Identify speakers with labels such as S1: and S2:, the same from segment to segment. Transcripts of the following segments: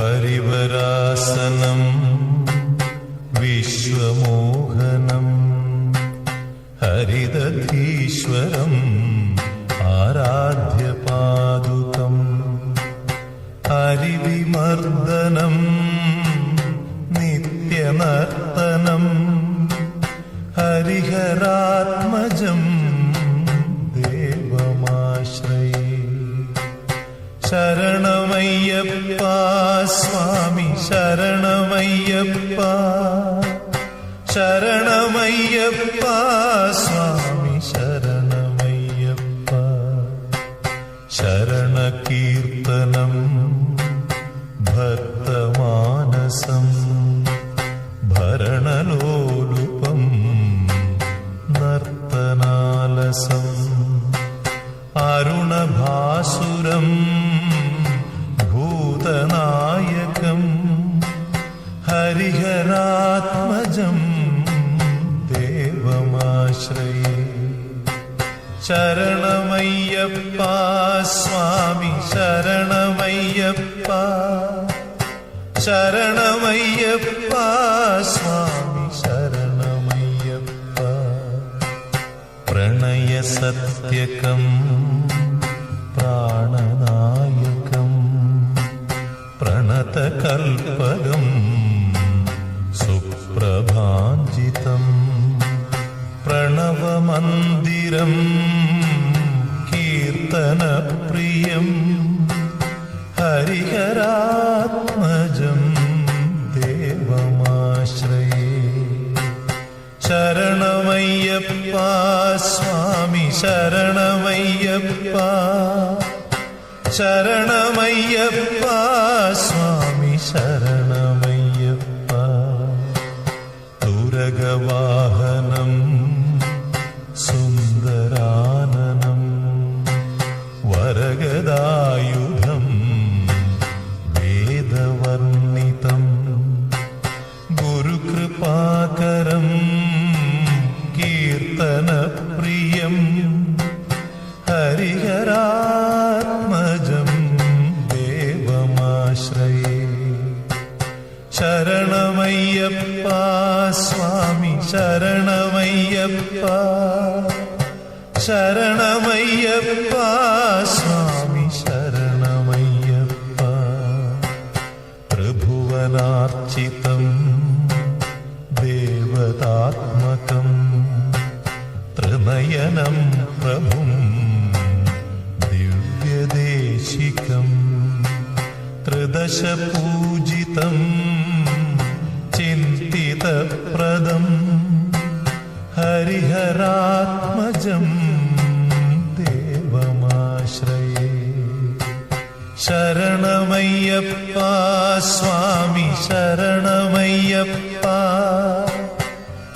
S1: ഹരിവരാസനം വിശ്വമോഹനം ഹരിദധീശ്വരം ആരാധ്യപാദുകം ഹരിവിമർദ്ദനം നിത്യനർത്തനം ഹരിഹരാത്മജം ദേവമാശ്രയേ. ശരണമയ്യപ്പ ஐயப்பா சரணமையப்பா சுவாமி சரணமையப்பா. சரணக்கீ ഹരിഹരാത്മജം ദേവമാശ്രയ. ശരണമയ്യപ്പ സ്വാമി ശരണമയ്യപ്പ. ശരണമയ്യപ്പ സ്വാമി ശരണമയ്യപ്പ. പ്രണയസത്യകം പ്രാണനായകം പ്രണവമന്ദിരം കീർത്തനപ്രിയം ഹരിഹരാത്മജം ദേവമാശ്രയേ. ശരണമയ്യപ്പ സ്വാമി ശരണമയ്യപ്പ ശരണമയ്യപ്പ സ്വാമി ശരണമയ്യപ്പ. തുരകവാഹനം വരഗദായുധം വേദവർണിതം ഗുരുകൃപാകരം കീർത്തനപ്രിയം ഹരിഹരാത്മജം ദേവമാശ്രയേ. ശരണമയ്യപ്പ സ്വാമി ശരണമയ്യപ്പ. शरणमय्यप्पा स्वामि शरणमय्यप्पा प्रभुवनार्चितं देवतात्मकं त्रिनयनं प्रभुं दिव्यदेशिकं त्रिदशपूजितम् शरात्मजम् देवमाश्रये। शरणमय्यप्पा स्वामी शरणमय्यप्पा।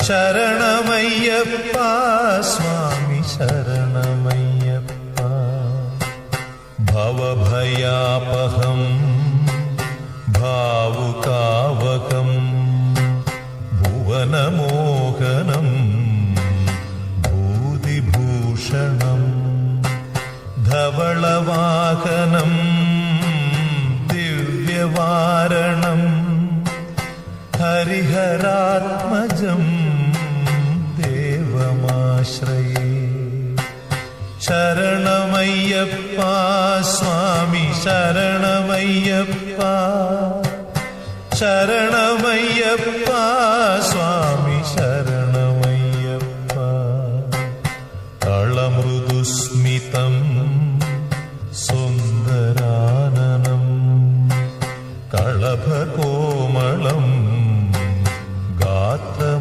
S1: शरणमय्यप्पा स्वामी शरणमय्यप्पा। भवभयापहम् धवलवाहनं दिव्यवारणं हरिहरात्मजं देवमाश्रये शरणमय्यप्पा स्वामी शरणमय्यप्पा शरणमय्यप्पा कळभकोमलं गात्रमोहनम्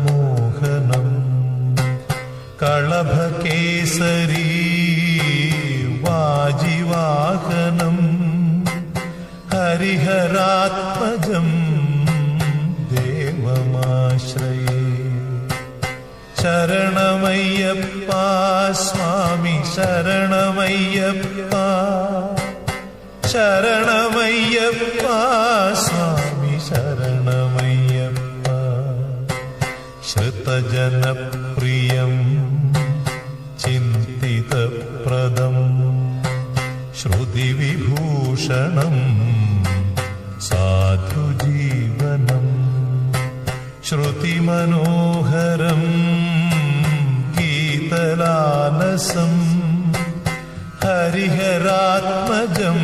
S1: कलभकेसरी वाजिवाहनम् हरिहरात्मजम् देवमाश्रये। शरणमय्यप्पा स्वामि शरणमय्यप्पा। शरणमय्यप्पा स्वामि शरणमय्यप्पा श्रुतजनप्रियं चिन्तितप्रदम् श्रुतिविभूषणं साधुजीवनं श्रुतिमनोहरं गीतलालसम् हरिहरात्मजम्